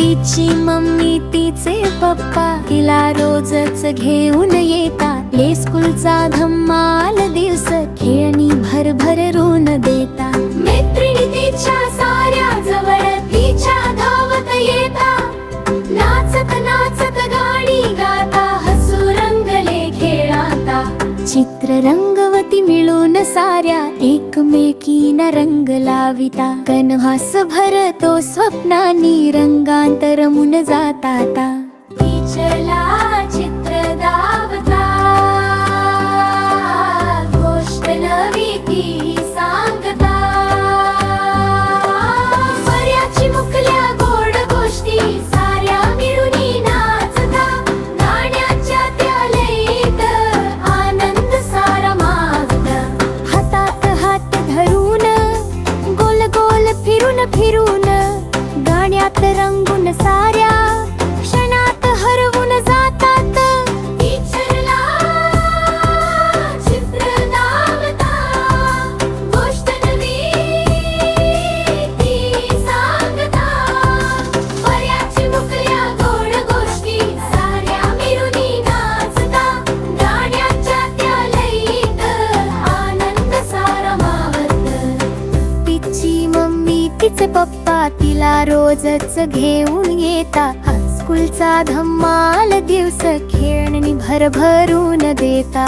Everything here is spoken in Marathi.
तिची मम्मी तिचे पप्पा तिला रोजच घेऊन येतात. ले स्कूलचा धम्माल दिवस खेळणी भरभरून देता मैत्रिणी तिच्या साऱ्या जवळ तिच्या धावत येता नाचत नाचत गाणी गाता हसू रंगले खेळाता. चित्र रंगवती मिळून साऱ्या एकमेकीना रंग लाविता. कनहास भरतो स्वप्नानी रंगांत रमून जाता యాత్ర రంగున సారా तिचे पप्पा तिला रोजच घेऊन येता. स्कूलचा धम्माल दिवस खेळणी भरभरून देता.